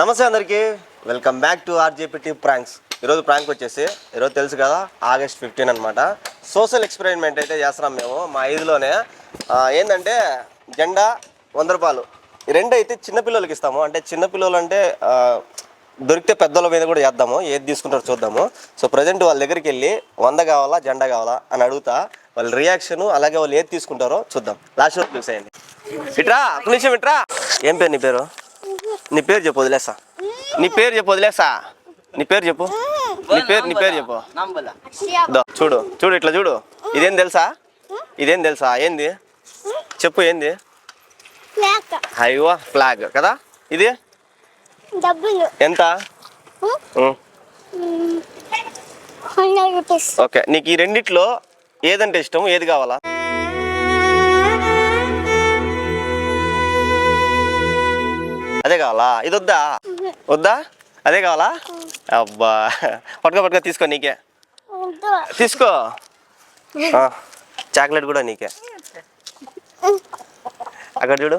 నమస్తే అందరికీ. Welcome back to RJPT pranks ఈరోజు ప్రాంక్ వచ్చేసి ఈరోజు తెలుసు కదా ఆగస్ట్ ఫిఫ్టీన్ అనమాట సోషల్ ఎక్స్పెరిమెంట్ అయితే చేస్తున్నాం మేము మా ఐదులోనే. ఏంటంటే జెండా వంద రూపాయలు. ఈ రెండు అయితే చిన్నపిల్లలకి ఇస్తాము. అంటే చిన్నపిల్లలు అంటే దొరికితే పెద్దల మీద కూడా చేద్దాము. ఏది తీసుకుంటారో చూద్దాము. సో ప్రజెంట్ వాళ్ళ దగ్గరికి వెళ్ళి వంద కావాలా జెండా కావాలా అని అడుగుతా. వాళ్ళ రియాక్షన్ అలాగే వాళ్ళు ఏది తీసుకుంటారో చూద్దాం. లాస్ట్ వరకు చూసేయండి. ఇట్రా ఒక నిమిషం ఇట్రా. ఏం పేరు నీ పేరు? నీ పేరు చెప్పు వదిలేసా నీ పేరు చెప్పు వదిలేసా నీ పేరు చెప్పు. నీ పేరు నీ పేరు చెప్పు. చూడు చూడు ఇట్లా చూడు. ఇదేం తెలుసా? ఇదేం తెలుసా? ఏంది? చెప్పు ఏంది? హైవా ఫ్లాగ్ కదా? ఇది? ఎంత? ఓకే నీకు ఈ రెండిట్లో ఏదంటే ఇష్టం? ఏది కావాలా? అదే కావాలా? ఇది వద్దా? వద్దా? అదే కావాలా? అబ్బా. పట్టుకో పట్టుకో తీసుకో నీకే. తీసుకో. చాక్లెట్ కూడా నీకే. అక్కడ చూడు.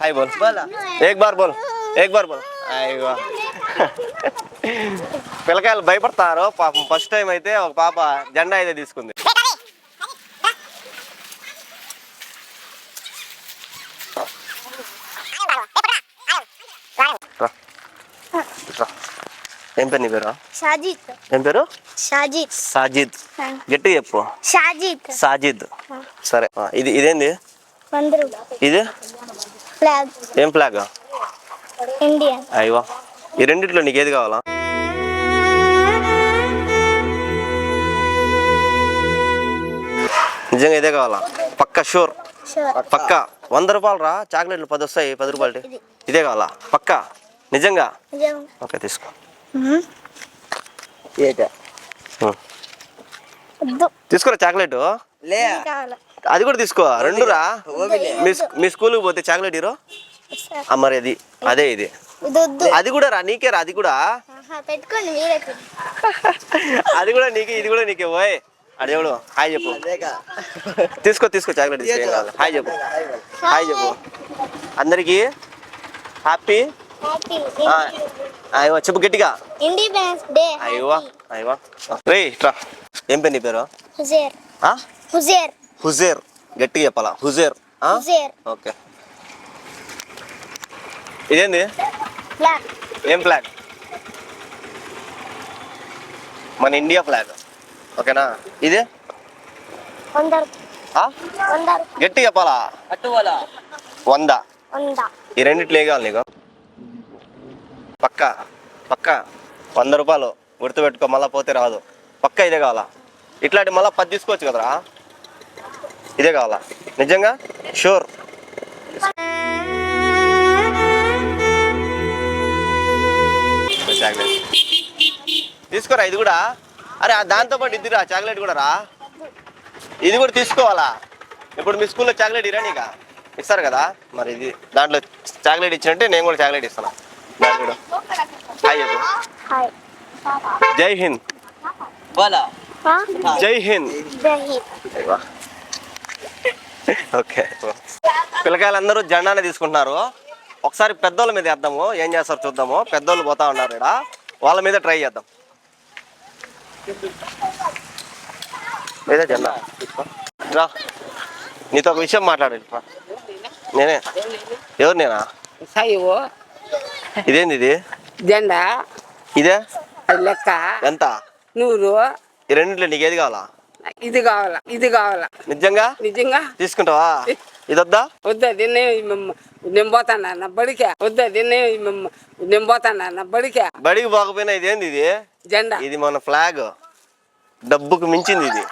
హాయ్ బోల్? ఏక్ బార్ బోల్. ఏక్ బార్ బోల్. అయ్యో. పిల్లకాయలు భయపడతారు. పాపం ఫస్ట్ టైం అయితే ఒక పాప జెండా అయితే తీసుకుంది రా. రా. ఏం పేరు నీ పేరు? షాజిద్. ఏం పేరు? షాజిద్. సాజిద్ గట్టి చెప్పు. షాజిద్. సాజిద్ సరే. ఇది ఇదేంది? ఇది? ఫ్లాగ్. ఏం ఫ్లాగ్? ఇండియన్. అయ్యో. ఈ రెండిట్లో నీకు ఏది కావాలా? నిజంగా ఇదే కావాలా? పక్క షూర్. పక్క. వంద రూపాయలు రా చాక్లెట్లు పది వస్తాయి పది రూపాయలు ఇదే. కావాలా? పక్క. నిజంగా? నిజం ఓకే తీసుకో. తీసుకోరా చాక్లెట్? అది కూడా తీసుకో. రెండు రా మీ స్కూ- మీ స్కూల్కి పోతే చాక్లెట్ ఆ, మరి అది. అదే ఇది. అది కూడా రా నీకే రా అది కూడా. ఆహా, పెట్టుకోండి మీరే అది కూడా నీకే ఇది కూడా నీకే పోయ్ అది ఎవడు? హాయ్ చెప్పు. తీసుకో తీసుకో చాక్లెట్ తీసుకో హాయ్ చెప్పు. హాయ్ చెప్పు. అందరికి హ్యాపీ అయ్యో చెప్పు గట్టిగా. ఇండిపెండెన్స్ డే అయ్యో అయ్యో. రే ఇట్రా. ఏం పేరు నీ పేరు? హుజేర్. ఆ? హుజేర్. హుజేర్. గట్టిగా చెప్పాలా? హుజేర్. ఆ? హుజేర్. ఓకే. ఇదేంది? ఫ్లాగ్ ఏం ఫ్లాగ్ మన ఇండియా ఫ్లాగ్ ఓకేనా? ఇది? వంద. ఆ? వంద. గట్టి చెప్పాలా? వంద. వంద. ఈ రెండిట్లో ఏ కావాలి నీకు? పక్క పక్క. వంద రూపాయలు గుర్తుపెట్టుకో మళ్ళీ పోతే రాదు. పక్క ఇదే కావాలా? ఇట్లాంటి మళ్ళీ పది తీసుకోవచ్చు కదరా? ఇదే కావాలా? నిజంగా? షూర్. చాక్లెట్ తీసుకోరా ఇది కూడా? అరే దాంతోపాటు దాంతో పాటు చాక్లెట్ కూడా రా. ఇది కూడా తీసుకోవాలా? ఇప్పుడు మీ స్కూల్లో చాక్లెట్ ఇరా నీకా? ఇస్తారు కదా? మరి ఇది దాంట్లో చాక్లెట్ ఇచ్చినట్టే నేను కూడా చాక్లెట్ ఇస్తాను? దాని కూడా. హాయ్ చెప్పు హాయ్ జై హింద్? జై హింద్. జై హింద్. ఓకే. పిల్లకాయలందరూ జెండానే తీసుకుంటున్నారు. ఒకసారి పెద్దోళ్ళ మీద వేద్దాము. ఏం చేస్తారో చూద్దాము. పెద్దోళ్ళు పోతా ఉన్నారు ఇక్కడ వాళ్ళ మీద ట్రై చేద్దాం. లేదా జెండా. రా. నీతో ఒక విషయం మాట్లాడాలి. నేనే. ఎవరు నేనా? ఇదేంది ఇది? జెండా ఇదే? అది లెక్క. ఎంత? నూరు. ఈ రెండింటిలో నీకు ఏది కావాలా? ఇది కావాలా? ఇది కావాలా? నిజంగా? నిజంగా? తీసుకుంటావా? ఇదొద్దా? వద్దా దీన్ని నేను పోతానా? నా బడికే. వద్దా దీన్ని నేను పోతానా? నా బడికే. బడికి పోకపోయినా ఇదేంది ఇది? జెండా. ఇది మన ఫ్లాగ్. డబ్బుకు మించింది ఇది.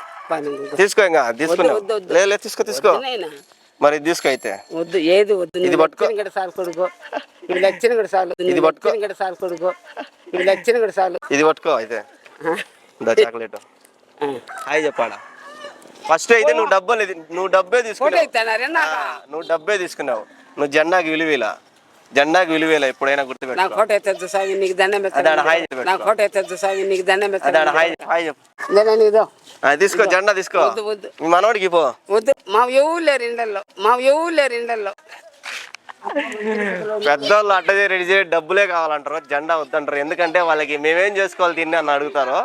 తీసుకో ఇంకా తీసుకున్నావు. వద్దు, వద్దు. లే లే, తీసుకో తీసుకో. వద్దు. మరి ఇది తీసుకో అయితే వద్దు ఏది వద్దు? ఇది పట్టుకో. సాలు కొడుకో. నువ్వు లచ్చిన గడ సాలు ఇది పట్టుకో. గడ సాలు కొడుకో. నువ్వు లచ్చిన గడ సాలు ఇది పట్టుకో అయితే. దా చాక్లెట్. హాయ్ చెప్పాడా ఫస్ట్ అయితే నువ్వు డబ్బు అనేది నువ్వు డబ్బే తీసుకున్నావు. నువ్వు డబ్బే తీసుకున్నావు. నువ్వు జెండాకి విలువేలా? జెండాకి విలువేలా ఎప్పుడైనా నా గుర్తుపెట్టుకో ఫోటో ఎత్తద్దు సాగి నీకు దండం చెప్పు. నా ఫోటో ఎత్తద్దు సాగి నీకు దండం అదాడ హాయ్ హాయ్ చెప్పు. లేదా నీదో తీసుకో జెండా తీసుకో. వద్దు వద్దు. మీ మనోడికి పో. వద్దు. మా ఎవరు లేరు ఇండల్లో మా ఎవరు లేరు ఇండల్లో పెద్దోళ్ళు అట్టదే రెడీ చేసి డబ్బులే కావాలంటారు. జెండా వద్దంటారు. ఎందుకంటే వాళ్ళకి మేమేం చేసుకోవాలి తిని అని అడుగుతారు.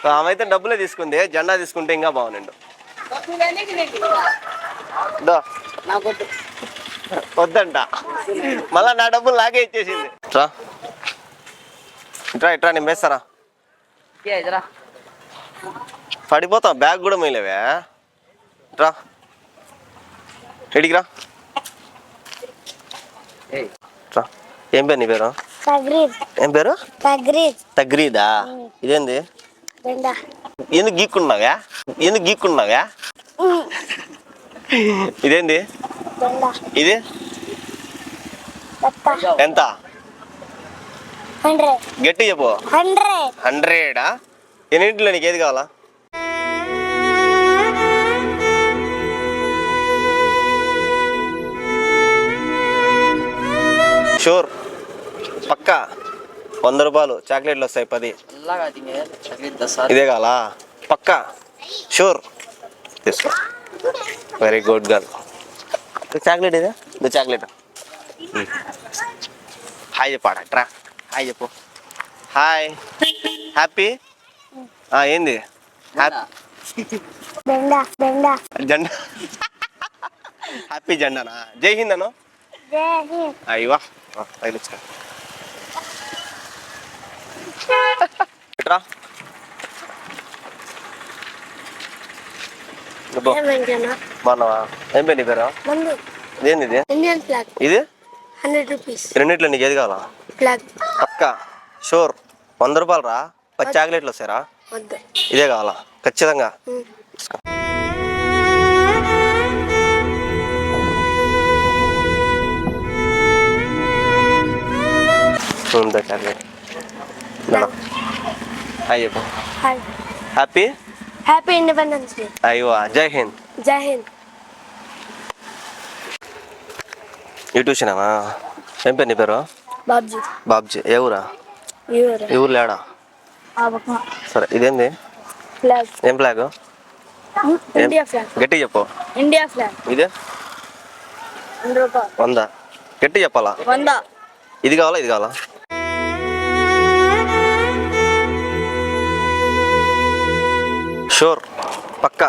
సో ఆమె అయితే డబ్బులే తీసుకుంది. జెండా తీసుకుంటే ఇంకా బాగుండు. వద్దంట. మళ్ళా నా డబ్బులు నాకే ఇచ్చేసింది. ఇట్రా ఇట్రా ఇట్రా నేను వేస్తారా? బ్యాగ్ కూడా మేలేవే ఇట్రా ఎడికి రా. ఏం పేరు నీ పేరు? ఏం పేరు? తగ్రీద్. ఇదేంది? ఎందుకు గీక్కున్నావా? ఎందుకు గీక్కున్నావా? ఇదేంది? ఇది? ఎంత? గట్టి చెప్పు. హండ్రెడ్. హండ్రెడా? ఎన్నింటిలో నీకు ఏది కావాలా? షూర్. పక్కా. వంద రూపాయలు చాక్లెట్లు వస్తాయి పది. ఇదే కావాలా? పక్కా. షూర్. తీసుకో వెరీ గుడ్ గర్ల్ చాక్లెట్ ఇదే? ఇది చాక్లెట్. హాయ్ చెప్పాడా ట్రా హాయ్ చెప్పు. హాయ్. హ్యాపీ ఏంది? జెండా. హ్యాపీ జెండానా? జై హింద్ అను జై హింద్. అయ్యవా బాగున్నావా? ఏం పేరు నీ పేరు? ఇదేంది ఇది ఇండియన్ ఫ్లాగ్. ఇది? Hundred rupees. రెండిట్లో నీకు ఏది కావాలా? ఫ్లాగ్. పక్క. షూర్. వంద రూపాయలు రా పది చాక్లెట్లు వస్తారా ఇదే కావాలా? ఖచ్చితంగా. ఉందా చాక్లెట్ మేడం హాయ్ చెప్పు hi happy happy independence day అయ్యో జై హింద్ జై హింద్ ఈ ట్యూషనా ఏం పేరు నీ పేరు? బాబ్జీ. బాబ్జీ. ఏ ఊరా? ఈ ఊరు. లేడా సరే ఇదేంది? ఫ్లాగ్. ఏం ఫ్లాగ్? ఇండియా ఫ్లాగ్ గట్టి చెప్పు. ఇండియా ఫ్లాగ్ ఇదే? వంద గట్టి చెప్పాలా? వంద. ఇది కావాలా? ఇది కావాలా? షూర్. పక్కా.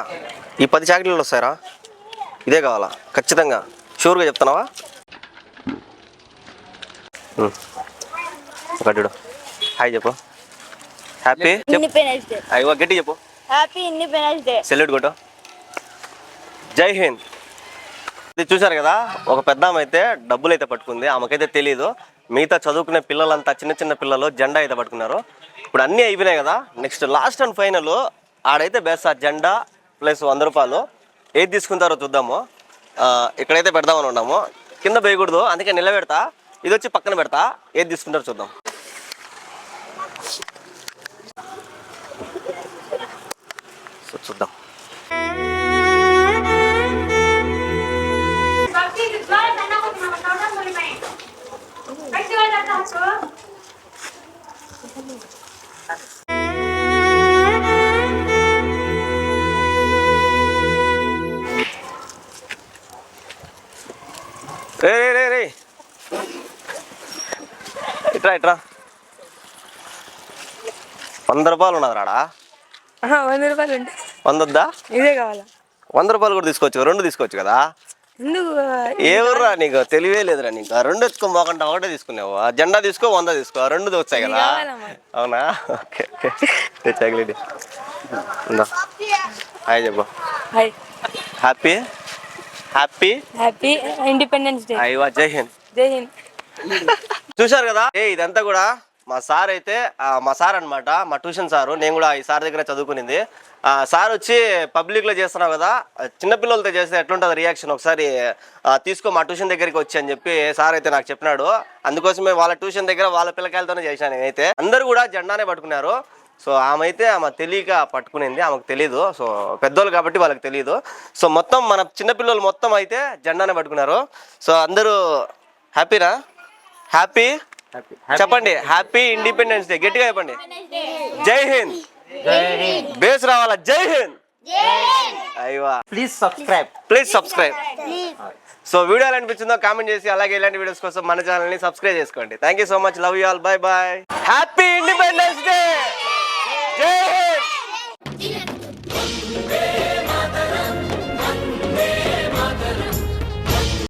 ఈ పది చాక్లెట్లు వస్తాయరా. ఇదే కావాలా? ఖచ్చితంగా. షూర్గా చెప్తున్నావా. ఒకటి హాయ్ చెప్పు. హ్యాపీ? అయ్యో గట్టి చెప్పు. హ్యాపీ ఇండిపెండెన్స్ డే సెల్యూట్ కొట్టు. జై హింద్. ఇది చూశారు కదా? ఒక పెద్ద అయితే డబ్బులు అయితే పట్టుకుంది. ఆమెకైతే తెలియదు మిగతా చదువుకునే పిల్లలంతా చిన్న చిన్న పిల్లలు జెండా అయితే పట్టుకున్నారు. ఇప్పుడు అన్నీ అయిపోయినాయి కదా? నెక్స్ట్ లాస్ట్ అండ్ ఫైనల్ ఆడైతే బెస్ట్ జెండా ప్లస్ వంద రూపాయలు. ఏది తీసుకుంటారో చూద్దాము. ఇక్కడైతే పెడదామని ఉన్నాము. కింద వేయకూడదు అందుకే నిలబెడతా. ఇది వచ్చి పక్కన పెడతా. ఏది తీసుకుంటారో చూద్దాం. ఇట్రా. ఇట్రా వంద రూపాయలు ఉన్నది రాడా? వంద రూపాయలు ఉంటే. వంద వద్దా ఇదే కావాలా? వంద రూపాయలు కూడా తీసుకోవచ్చు రెండు తీసుకోవచ్చు కదా? ఎందుకు? ఏ ఊర్రా నీకు? తెలివే లేదురా నీకు. ఆ రెండు ఎత్తుకో మోకంటే ఒకటే తీసుకున్నావు ఆ జెండా తీసుకో వంద తీసుకో. ఆ రెండు వచ్చాయి కదా. అవునా? Okay okay. చాక్లెట్ హాయ్ చెప్పు. Hi. Happy? Happy? Happy independence day. అయ్యా జై హింద్. జై హింద్. చూశారు కదా? ఏ ఇదంతా కూడా మా సార్ అయితే మా సార్ అన్నమాట మా ట్యూషన్ సారు. నేను కూడా ఈ సార్ దగ్గర చదువుకునింది. ఆ, సార్ వచ్చి పబ్లిక్లో చేస్తున్నావు కదా? చిన్నపిల్లలతో చేస్తే ఎట్లుంటుంది రియాక్షన్ ఒకసారి తీసుకో మా ట్యూషన్ దగ్గరికి వచ్చి అని చెప్పి సార్ అయితే నాకు చెప్పినాడు. అందుకోసమే వాళ్ళ ట్యూషన్ దగ్గర వాళ్ళ పిల్లకాయలతోనే చేశాను నేనైతే. అందరూ కూడా జెండానే పట్టుకున్నారు. సో ఆమె అయితే ఆమె తెలియక పట్టుకునింది. ఆమెకు తెలియదు సో పెద్దోళ్ళు కాబట్టి వాళ్ళకి తెలియదు సో మొత్తం మన చిన్నపిల్లలు మొత్తం అయితే జెండానే పట్టుకున్నారు. సో అందరూ హ్యాపీనా? హ్యాపీ చెప్పండి. హ్యాపీ ఇండిపెండెన్స్ డే గట్టిగా చెప్పండి. జై హింద్. బేస్ రావాలా? జై Hind. Please subscribe please subscribe so video ఎలా అనిపించిందో కామెంట్ చేసి అలాగే ఇలాంటి వీడియోస్ కోసం మన ఛానల్ని సబ్స్క్రైబ్ చేసుకోండి. Thank you so much love you all bye bye happy independence day